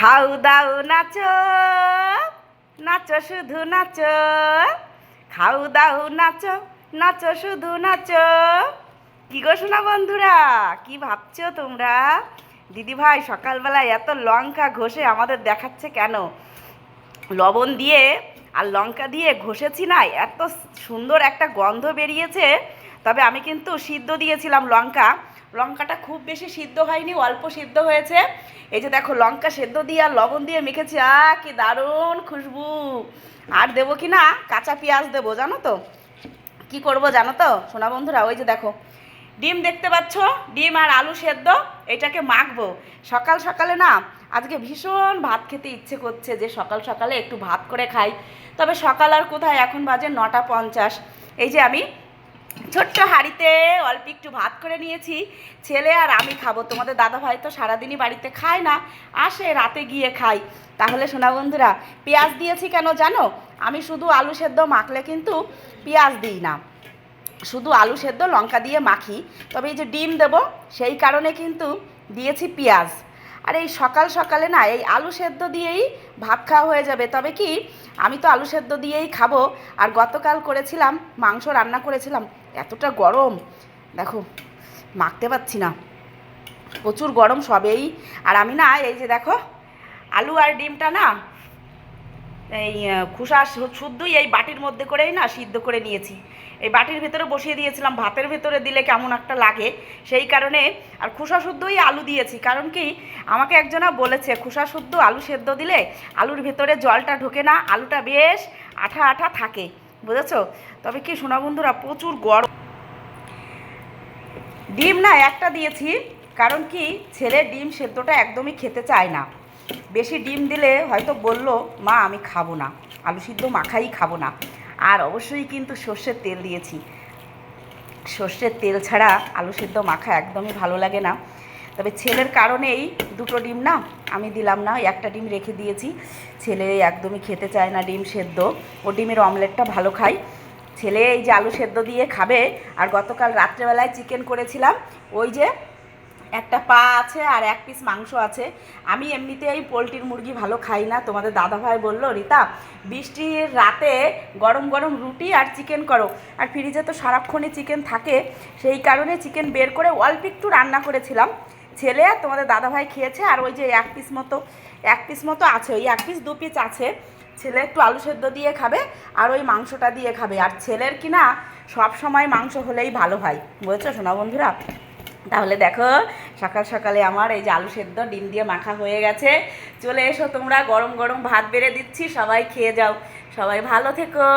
খাও দাও নাচো নাচো শুধু নাচো, খাও দাও নাচো নাচো শুধু নাচো। কি গো শোনা বন্ধুরা, কি ভাবছ তোমরা? দিদি ভাই সকালবেলায় এত লঙ্কা ঘষে আমাদের দেখাচ্ছে কেন? লবণ দিয়ে আর লঙ্কা দিয়ে ঘষেছি না, এত সুন্দর একটা গন্ধ বেরিয়েছে। তবে আমি কিন্তু সিদ্ধ দিয়েছিলাম লঙ্কা। লঙ্কাটা খুব বেশি সিদ্ধ হয়নি, অল্প সিদ্ধ হয়েছে। এই যে দেখো, লঙ্কা সেদ্ধ দিয়ে আর লবণ দিয়ে মেখেছি, আ, কি দারুণ খুশবু। আর দেবো কি না, কাঁচা পেঁয়াজ দেবো, জানো তো? কি করব জানো তো? সোনা বন্ধুরা, ওই যে দেখো, ডিম দেখতে পাচ্ছ? ডিম আর আলু সেদ্ধ, এটাকে মাখবো। সকাল সকালে না, আজকে ভীষণ ভাত খেতে ইচ্ছে করছে যে সকাল সকালে একটু ভাত করে খাই। তবে সকাল আর কোথায়, এখন বাজে নটা পঞ্চাশ। এই যে আমি ছোট্ট হাঁড়িতে অল্প একটু ভাত করে নিয়েছি। ছেলে আর আমি খাব। তোমাদের দাদা ভাই তো সারাদিনই বাড়িতে খায় না। আসে, রাতে গিয়ে খাই। তাহলে সোনা বন্ধুরা, পেঁয়াজ দিয়েছি কেন জানো? আমি শুধু আলু সেদ্ধ মাখলে কিন্তু পেঁয়াজ দিই না। শুধু আলু সেদ্ধ, লঙ্কা দিয়ে মাখি। তবে এই যে ডিম দেব, সেই কারণে কিন্তু দিয়েছি পেঁয়াজ। আর এই সকাল সকালে না এই আলু সেদ্ধ দিয়েই ভাত খাওয়া হয়ে যাবে। তবে কি আমি তো আলু সেদ্ধ দিয়েই খাব। আর গতকাল করেছিলাম, মাংস রান্না করেছিলাম, এতটা গরম। দেখো, মাখতে পারছি না। প্রচুর গরম সবেই। আর আমি না এই যে দেখো, আলু আর ডিমটা না এই খোসা শুদ্ধই এই বাটির মধ্যে করেই না সিদ্ধ করে নিয়েছি। এই বাটির ভেতরে বসিয়ে দিয়েছিলাম, ভাতের ভেতরে দিলে কেমন একটা লাগে, সেই কারণে আর খোসা শুদ্ধই আলু দিয়েছি। কারণ কি, আমাকে একজনা বলেছে, খোসা শুদ্ধ আলু সেদ্ধ দিলে আলুর ভেতরে জলটা ঢোকে না, আলুটা বেশ আঠা আঠা থাকে। বুঝেছ? তবে কি সোনা বন্ধুরা, প্রচুর গরম। ডিম না একটা দিয়েছি, কারণ কি, ছেলে ডিম সেদ্ধটা একদমই খেতে চায় না। বেশি ডিম দিলে হয়তো বলল, মা, আমি খাব না। আলু সিদ্ধ মাখাই খাব না। আর অবশ্যই কিন্তু সর্ষের তেল দিয়েছি। সর্ষের তেল ছাড়া আলু সিদ্ধ মাখা একদমই ভালো লাগে না। তবে ছেলের কারণেই দুটো ডিম না আমি দিলাম না, একটা ডিম রেখে দিয়েছি। ছেলে একদমই খেতে চায় না ডিম সেদ্ধ। ও ডিমের অমলেটটা ভালো খায়। ছেলে এই যে আলু সেদ্ধ দিয়ে খাবে, আর গতকাল রাত্রেবেলায় চিকেন করেছিলাম, ওই যে একটা পা আছে আর এক পিস মাংস আছে। আমি এমনিতেই পোলট্রির মুরগি ভালো খাই না, তোমাদের দাদাভাই বলল, রীতা, বৃষ্টির রাতে গরম গরম রুটি আর চিকেন করো। আর ফ্রিজে তো সারাক্ষণই চিকেন থাকে, সেই কারণে চিকেন বের করে অল্প একটু রান্না করেছিলাম। ছেলে আর তোমাদের দাদাভাই খেয়েছে আর ওই যে এক পিস মতো, এক পিস মতো আছে, ওই এক পিস দু পিস আছে। ছেলে একটু আলু সেদ্ধ দিয়ে খাবে আর ওই মাংসটা দিয়ে খাবে। আর ছেলের কি না সব সময় মাংস হলেই ভালো হয়। বুঝেছ শোনা বন্ধুরা? তাহলে দেখো, সকাল সকালে আমার এই যে আলু সেদ্ধ, ডিম দিয়ে মাখা হয়ে গেছে। চলে এসো তোমরা, গরম গরম ভাত বেড়ে দিচ্ছি, সবাই খেয়ে যাও। সবাই ভালো থেকো।